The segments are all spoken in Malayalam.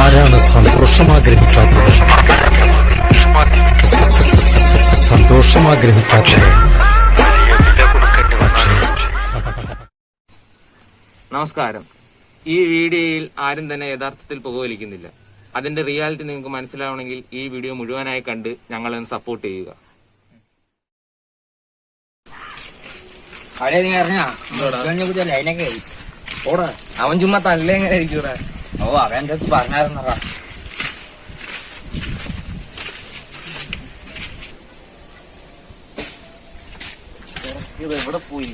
ആരാണ് സന്തോഷം ആഗ്രഹിക്കാത്തത് സന്തോഷം ആഗ്രഹിക്കാത്തത് നമസ്കാരം. ഈ വീഡിയോയിൽ ആരും തന്നെ യഥാർത്ഥത്തിൽ പുകവലിക്കുന്നില്ല. അതിന്റെ റിയാലിറ്റി നിങ്ങൾക്ക് മനസ്സിലാവണമെങ്കിൽ ഈ വീഡിയോ മുഴുവനായി കണ്ട് ഞങ്ങളെ സപ്പോർട്ട് ചെയ്യുക. നീ അറിഞ്ഞാ? അതിനൊക്കെ ഓടാ. അവൻ ചുമ്മാ തല്ലേ എങ്ങനെ ഇരിക്കൂടാ ഓ അവൻ എന്റെ അടുത്ത് പറഞ്ഞായിരുന്നറാ ഇത് എവിടെ പോയി?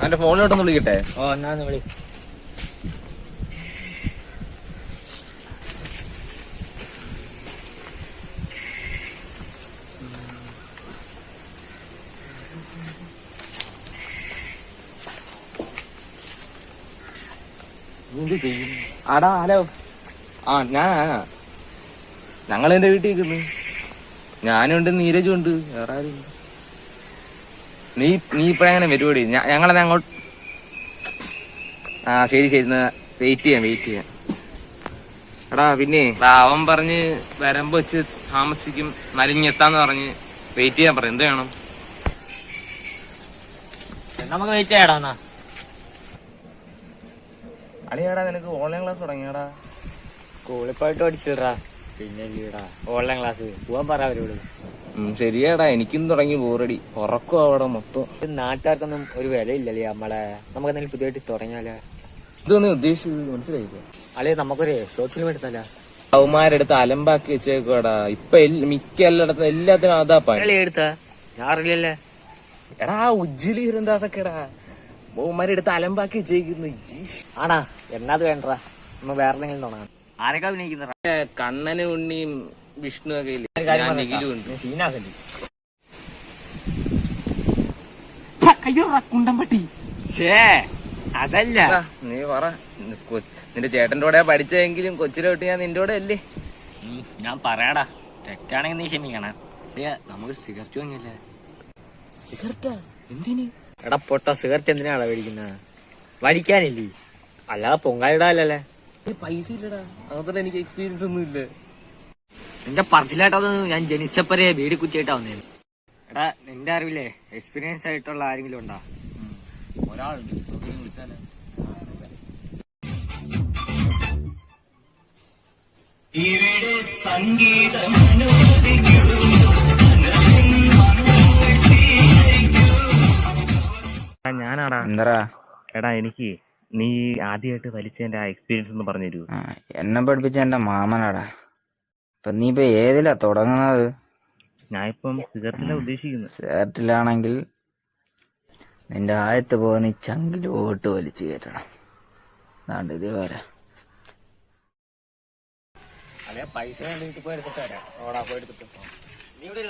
അവന്റെ ഫോണിലോട്ടൊന്ന് വിളിക്കട്ടെ? ഓ എന്നാന്ന് വിളി. ആടാ ഹലോ. ആ ഞാനാ ഞങ്ങൾ എന്റെ വീട്ടിൽ നിൽക്കുന്നു? ഞാനുണ്ട് നീരജും ഉണ്ട് വേറെ ആരും. നീ നീ ഇപ്പഴെങ്ങനെ പരിപാടി ഞങ്ങളെ അങ്ങോട്ട്? ആ ശരി ശരി. വെയിറ്റ് ചെയ്യാം വെയിറ്റ് ചെയ്യാം. എടാ പിന്നെ അവൻ പറഞ്ഞ് വരമ്പ് വെച്ച് താമസിക്കും നലിഞ്ഞെത്താന്ന് പറഞ്ഞ് വെയിറ്റ് ചെയ്യാൻ പറഞ്ഞു എന്ത് വേണം? നമുക്ക് വെയിറ്റ് ചെയ്യടാ എന്നാ. അളിയാടാ നിനക്ക് ഓൺലൈൻ ക്ലാസ് തുടങ്ങിയാടാ? സ്കൂളിൽ പോയിട്ട് പഠിച്ചിടാ പിന്നെ ഓൺലൈൻ ക്ലാസ് പോവാൻ പറ അവരോട്. ശരിയാടാ. എനിക്കും തുടങ്ങി ബോറടി. ഉറക്കും അവിടെ മൊത്തം. നാട്ടുകാർക്കൊന്നും ഒരു വിലയില്ലല്ലേ നമ്മളെ? നമുക്ക് എന്തെങ്കിലും പുതിയതായിട്ട് തുടങ്ങിയാലേ. ഇതൊന്നും ഉദ്ദേശിച്ചത് മനസ്സിലായില്ല? അല്ലെ നമുക്കൊരു ഷോർട്ട് ഫിലിം എടുത്താലോ? അവന്മാരെടുത്ത് അലമ്പാക്കി വെച്ചേക്കോടാ ഇപ്പൊ മിക്ക എല്ലായിടത്തും എല്ലാത്തിനും അതാ പണി എടുത്താ? ഞാൻ അറിയില്ലല്ലേ. എടാ ഉജ്ജിലി ഹിരന്താസൊക്കെടാ അവന്മാരെടുത്ത് അലമ്പാക്കി ജയിക്കുന്നു. ഇജ്ജി. ആണാ എന്നാത് വേണ്ടടാ. ഒന്ന് വേറെ എന്തെങ്കിലും തോന്നാ. ആരൊക്കെ അഭിനയിക്കുന്ന? കണ്ണനും ഉണ്ണിയും വിഷ്ണു ഒക്കെ സീനാക്കല്ലേ കുണ്ടമ്പട്ടി ഷേ അതല്ല. നീ പറ. നിന്റെ ചേട്ടന്റെ കൂടെ പഠിച്ചെങ്കിലും കൊച്ചിലെ തൊട്ട് ഞാൻ നിന്റെ കൂടെ അല്ലേ? ഞാൻ പറയാടാ. തെറ്റാണെങ്കിൽ നീ ക്ഷമിക്കണം. നമുക്ക് സിഗരറ്റ് വാങ്ങിയല്ലേ? സിഗരറ്റാ? എന്തിന്? എടാ പൊട്ട സിഗരറ്റ് എന്തിനാടാ മേടിക്കുന്ന? വലിക്കാനില്ലേ? അല്ലാതെ പൊങ്കാലിടാല്ലേ പൈസ ഇല്ലടാ. അതോടെ എനിക്ക് എക്സ്പീരിയൻസ് ഒന്നും ഇല്ല. നിന്റെ പറച്ചിലായിട്ടത് ഞാൻ ജനിച്ചപ്പരേ വീട് കുറ്റിയായിട്ടാ വന്നേ എടാ നിന്റെ അറിവില്ലേ എക്സ്പീരിയൻസ് ആയിട്ടുള്ള ആരെങ്കിലും ഉണ്ടോ? ഒരാളുണ്ട്. സംഗീതം വിളിച്ചാലേ ഞാനാടാ. എന്തറാ എടാ എനിക്ക് നീ ആദ്യമായിട്ട് വലിച്ചതിന്റെ ആ എക്സ്പീരിയൻസ് ഒന്ന് പറഞ്ഞു തരൂ ആ, എന്നെ പഠിപ്പിച്ച എന്റെ മാമനാടാ. ഇപ്പൊ നീ ഇപ്പൊ ഏതിലാ തുടങ്ങുന്നത്? ഞാൻ ഇപ്പം സിഗരറ്റിലാ ഉദ്ദേശിക്കുന്നത്. സിഗരറ്റിലാണെങ്കിൽ നിന്റെ ആയത്ത് പോകാൻ നീ ചങ്കിലോട്ട് വലിച്ചു കയറ്റണം. അതാണ്ട് ഇതേ വരെ പൈസ വീട്ടിൽ പോയി എടുത്തിട്ട് വരാം. ഓടാ പോയി എടുത്തിട്ട് നീ ഇവിടെ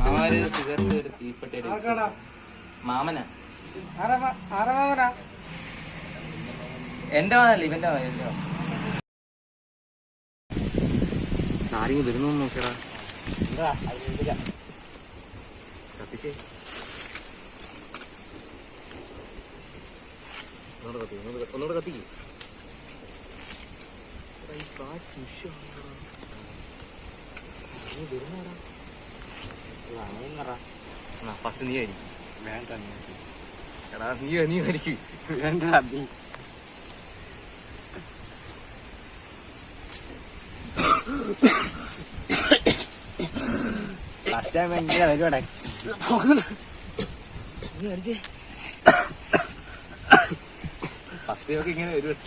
മാമാര് സിഗരറ്റ് ഒരു തീപ്പെട്ടി മാമനാ. എന്റെ മാനല്ല ഇവന്റെ മാന എന്റെ ആരെങ്കിലും വരുന്നു നോക്കിയടാ. കത്തിച്ചേ ഒന്നുകൂടെ കത്തി ഒന്നുകൂടെ കത്തി- ഒന്നുകൂടെ കത്തിക്ക്. ഫസ്റ്റ് നീ ആയിരിക്കും വേണ്ട നീ. എടാ നീ നീ ആയിരിക്കും വേണ്ട നീ. Last time എങ്ങനെ വരുവാടെ? ഫസ്റ്റ് ഒക്കെ ഇങ്ങനെ വരും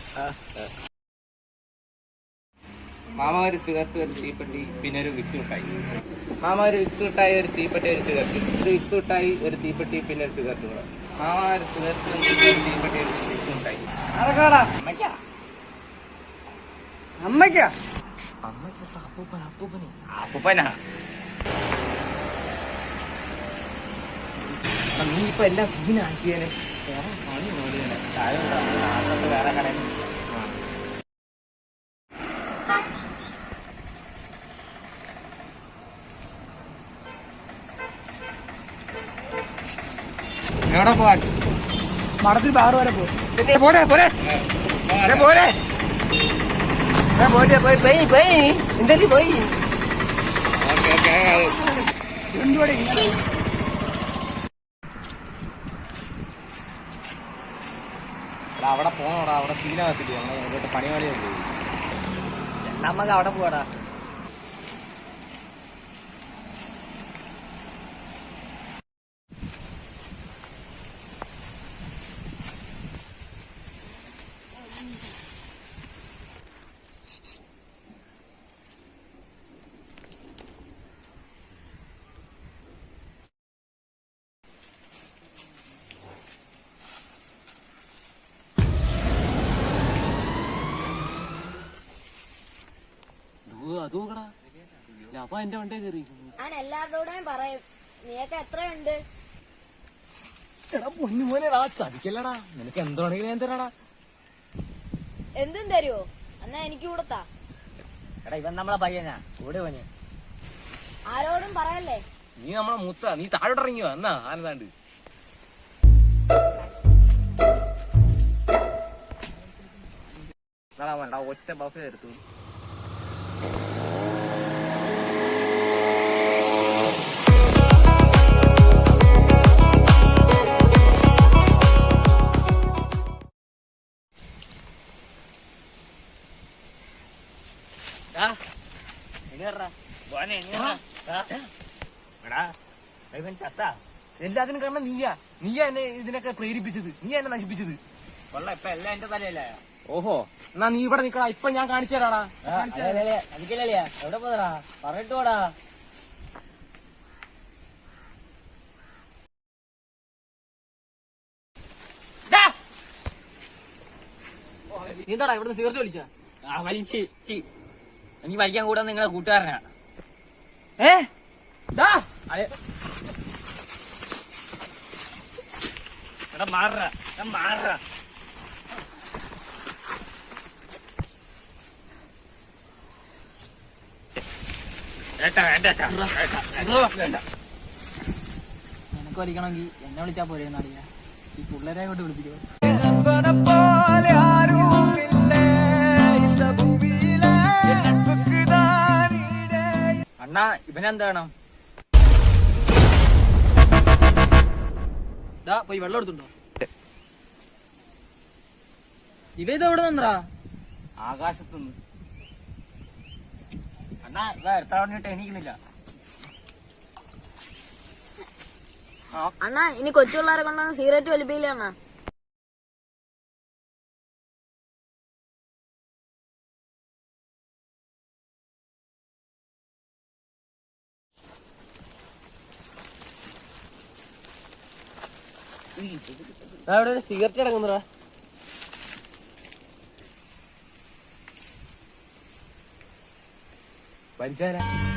മാമ ഒരു സിഗരറ്റ് ഒരു തീപ്പെട്ടി പിന്നെ ഒരു വിക്സ് മിഠായി മാമ ഒരു വിക്സ് മിഠായി ഒരു തീപ്പെട്ടി ഒരു സിഗരറ്റ്. ഒരു വിക്സ് മിഠായി ഒരു തീപ്പെട്ടി പിന്നെ ഒരു സിഗരറ്റ് കൂടെ. മാമ ഒരു സിഗരറ്റ് ഒരു തീപ്പെട്ടി ഒരു വിക്സ് മിഠായി അമ്മയ്ക്കാ? അമ്മയ്ക്കാ? അമ്മയ്ക്ക് അപ്പൂപ്പൻ അപ്പൂപ്പനെ അപ്പൂപ്പനാ? നീ ഇപ്പൊ എല്ലാം സീനാക്കിയേനെ പണി പോലെ വേറെ കടയിൽ എവിടെ പോവാൻ? മടത്തിൽ ബാറ് വരെ പോരെ പോരെ. പോരെ. പോയി പോയി പോയി. എന്തായാലും പോയി. എന്തുകൂടെ ഇങ്ങനെ? എടാ അവിടെ പോണോടാ. അവിടെ സീനാകത്തില്ല നമ്മൾ പണിവാളിയുണ്ട് നമുക്ക് അവിടെ പോവാടാ. അതൂക്കടാ അപ്പൊ എന്റെ വണ്ടേ കയറി ഞാൻ എല്ലാവരോടും പറയും. നീയൊക്കെ എത്രയുണ്ട്? എടാ പൊന്നു മോനെടാ ചതിക്കല്ലടാ. നിനക്ക് എന്താണെങ്കിലും ഞാൻ തരാടാ. എന്തും തരുവോ? എന്നാ എനിക്ക് കൂടത്താ. എടാ ഇവൻ നമ്മളെ പയ്യനാ. കൂടെ പോഞ്ഞ് ആരോടും പറയല്ലേ? നീ നമ്മളെ മുത്ത നീ താഴോട്ട് ഇറങ്ങിയോ? എന്നാ ആനന്ദാണ്ട് ഒറ്റ ബസ് എടുത്തു. കാരണം നീയാ? എന്നെ ഇതിനൊക്കെ പ്രേരിപ്പിച്ചത്. നീ എന്നെ നശിപ്പിച്ചത്. കൊള്ള ഇപ്പൊ എല്ലാം എന്റെ തലയല്ലേ? ഓഹോ എന്നാ നീ ഇവിടെ നിക്കടാ ഇപ്പൊ ഞാൻ കാണിച്ചു തരാടാ. എനിക്കല്ലേ എവിടെ പോതടാ പറഞ്ഞിട്ട് പോടാ. നീ എന്താടാ ഇവിടുന്ന് സിഗരറ്റ് വലിച്ച? ആ വലിച്ച്. എനിക്ക് വലിക്കാൻ കൂടാ നിങ്ങളെ കൂട്ടുകാരനാ. ഏ? മാറ മാറ ഏട്ടാ വേണ്ട ഏട്ടാ. വേണ്ട. നിനക്ക് വലിക്കണമെങ്കിൽ എന്നെ വിളിച്ചാ പോരെ എന്നറിയാ ഈ പിള്ളേരെ കൊണ്ട് വിളിപ്പിക്കോ. അണ്ണാ ഇവനെന്ത് വേണം? ദാ പോയി വെള്ളം എടുത്തുണ്ടോ? ഇവ ഇത് എവിടെ നിന്നറാ? ആകാശത്തുനിന്ന്. അണ്ണാ ഇവ എത്ര പറഞ്ഞിട്ട് എണീക്കുന്നില്ല. അണ്ണാ ഇനി കൊച്ചു പിള്ളേരെ കൊണ്ടൊന്ന് സിഗരറ്റ് വലിപ്പില്ല അണ്ണാ? അവിടെ ഒരു സിഗരറ്റ് അടങ്ങുന്നറാ വലിച്ചാരാ